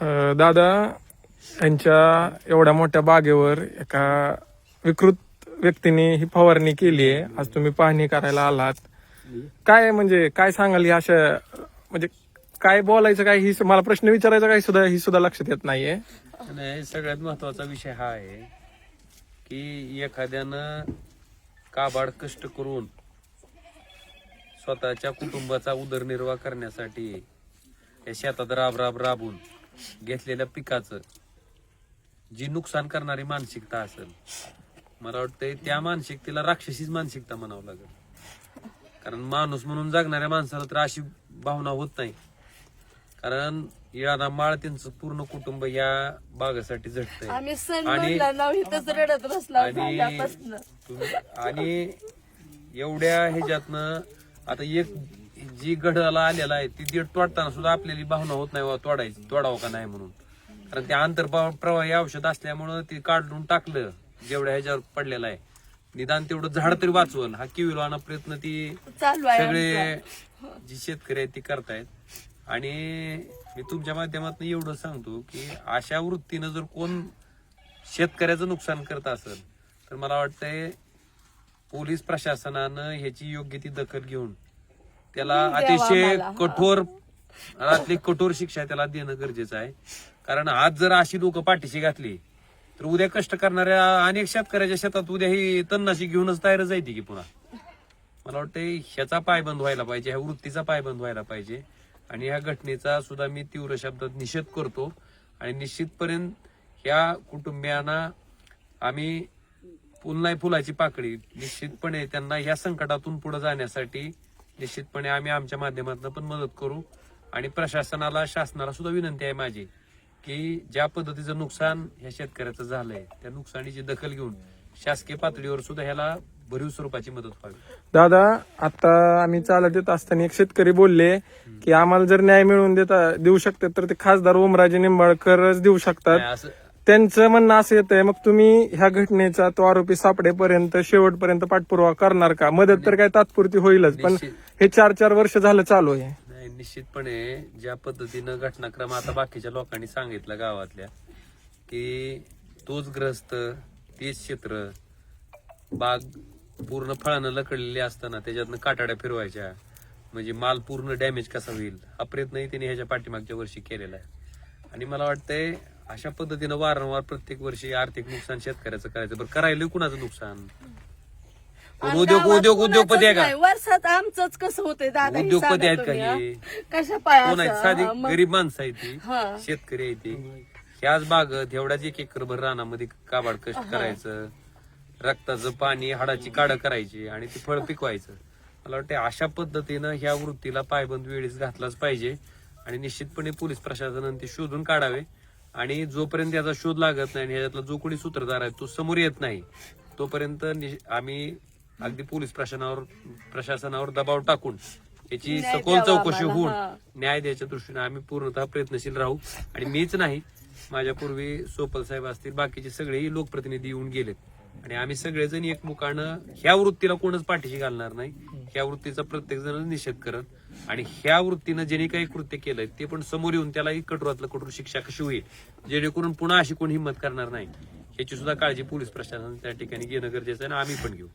दादा यांच्या एवढ्या मोठ्या बागेवर एका विकृत व्यक्तीने ही फवारणी केली आहे. आज तुम्ही पाहणी करायला आलात. काय म्हणजे काय सांगाल अशा म्हणजे काय बोलायचं काय ही मला प्रश्न विचारायचा काय सुद्धा ही सुद्धा लक्षात येत नाहीये. आणि सगळ्यात महत्त्वाचा विषय हा आहे की एखाद्यानं काबाड कष्ट करून स्वतःच्या कुटुंबाचा उदरनिर्वाह करण्यासाठी या शेतात राब राब राबून घेतलेल्या पिकाचं. जी नुकसान करणारी मानसिकता असेल. मला वाटतंय त्या मानसिकतेला राक्षसीच मानसिकता म्हणावं लागेल. कारण माणूस म्हणून जगणाऱ्या माणसाला तर अशी भावना होत नाही. कारण या माळ त्यांचं पूर्ण कुटुंब या बागासाठी सण आणि- आणि एवढ्या ह्याच्यातनं आता एक जी गडाला आलेला आहे ती दीड तोडताना सुद्धा आपल्याला भावना होत नाही बा तोडायची तोडावं का नाही म्हणून. कारण ते आंतरप्रवाही औषध असल्यामुळं ते काढून टाकलं जेवढ्या ह्याच्यावर पडलेलं आहे. निदान तेवढं झाड तरी वाचवल हा किविलवाना प्रयत्न ती सगळे. जी शेतकरी आहेत ती करतायत. आणि मी तुमच्या माध्यमातून एवढं सांगतो की अशा वृत्तीनं जर कोण शेतकऱ्याचं नुकसान करत असेल तर मला वाटतंय पोलीस प्रशासनानं ह्याची योग्य ती दखल घेऊन त्याला अतिशय. कठोर रातली कठोर शिक्षा त्याला देणं गरजेचं आहे. कारण आज जर अशी लोक पाठीशी घातली तर उद्या कष्ट करणाऱ्या अनेक शेतकऱ्याच्या शेतात उद्या ही तन्नाशी घेऊनच तयार जायची की पुन्हा. मला वाटतं ह्याचा पायबंद व्हायला पाहिजे ह्या वृत्तीचा पायबंद व्हायला पाहिजे. आणि ह्या घटनेचा सुद्धा मी तीव्र शब्दात निषेध करतो. आणि निश्चितपर्यंत ह्या कुटुंबियांना आम्ही पुन्हा फुलाची पाकळी निश्चितपणे त्यांना ह्या संकटातून पुढे जाण्यासाठी निश्चितपणे आम्ही आमच्या माध्यमातून पण मदत करू. आणि प्रशासनाला शासनाला सुद्धा विनंती आहे माझी की ज्या पद्धतीचं नुकसान ह्या शेतकऱ्याचं झालंय त्या नुकसानीची दखल घेऊन शासकीय पातळीवर सुद्धा ह्याला भरीव स्वरूपाची मदत व्हावी. दादा आता आम्ही चालत येत असताना एक शेतकरी बोलले की आम्हाला जर न्याय मिळवून देता देऊ शकतात तर ते खासदार ओमराजे निंबाळकरच देऊ शकतात. त्यांचं म्हणणं असं येतंय मग तुम्ही ह्या घटनेचा तो आरोपी सापडेपर्यंत शेवटपर्यंत पाठपुरावा करणार का? मदत तर काय तात्पुरती होईलच पण. हे चार चार वर्ष झालं चालू आहे. नाही निश्चितपणे ज्या पद्धतीनं घटनाक्रम आता बाकीच्या लोकांनी सांगितलं गावातल्या की तोच ग्रस्त तेच क्षेत्र बाग पूर्ण फळानं लकडलेली असताना त्याच्यातनं काटाड्या फिरवायच्या म्हणजे माल पूर्ण डॅमेज कसा होईल हा प्रयत्नही त्यांनी ह्याच्या पाठीमागच्या वर्षी केलेला आहे. आणि मला वाटतंय अशा पद्धतीनं वारंवार प्रत्येक वर्षी आर्थिक नुकसान शेतकऱ्याचं करायचं. बरं करायला कुणाचं नुकसान? उद्योग उद्योग उद्योगपती आहे का. वर्षात आमचंच कसं होतंय दादा उद्योगपती आहेत का? कशा कोण आहेत? साधी गरीब माणसं आहेत ती. शेतकरी आहे ती. ह्याच बागत एवढ्याच एक एकर भर रानामध्ये काबाड कष्ट करायचं. रक्ताचं पाणी हाडाची काढ करायची आणि ती फळ पिकवायचं. मला वाटतं अशा पद्धतीनं ह्या वृत्तीला पायबंद वेळीच घातलाच पाहिजे आणि निश्चितपणे पोलीस प्रशासनाने ते शोधून काढावे. आणि जोपर्यंत याचा शोध लागत नाही आणि ह्याच्यातला जो कोणी सूत्रधार आहे तो समोर येत नाही तोपर्यंत आम्ही अगदी पोलीस प्रशासनावर प्रशासनावर दबाव टाकून याची सखोल चौकशी होऊन. न्याय द्यायच्या दृष्टीने आम्ही पूर्णतः प्रयत्नशील राहू आणि मीच नाही माझ्यापूर्वी सोपल साहेब असतील बाकीचे सगळेही लोकप्रतिनिधी येऊन गेलेत आणि आम्ही सगळेजण एकमुखानं ह्या वृत्तीला कोणच पाठीशी घालणार नाही. ह्या वृत्तीचा प्रत्येक जण निषेध करत आणि ह्या वृत्तीनं ज्यांनी काही कृत्य केलंय ते पण समोर येऊन त्यालाही कठोरातलं कठोर शिक्षा कशी होईल जेणेकरून पुन्हा अशी कोणी हिंमत करणार नाही. याची सुद्धा काळजी पोलीस प्रशासन त्या ठिकाणी घेणं गरजेचं आहे आणि आम्ही पण घेऊ.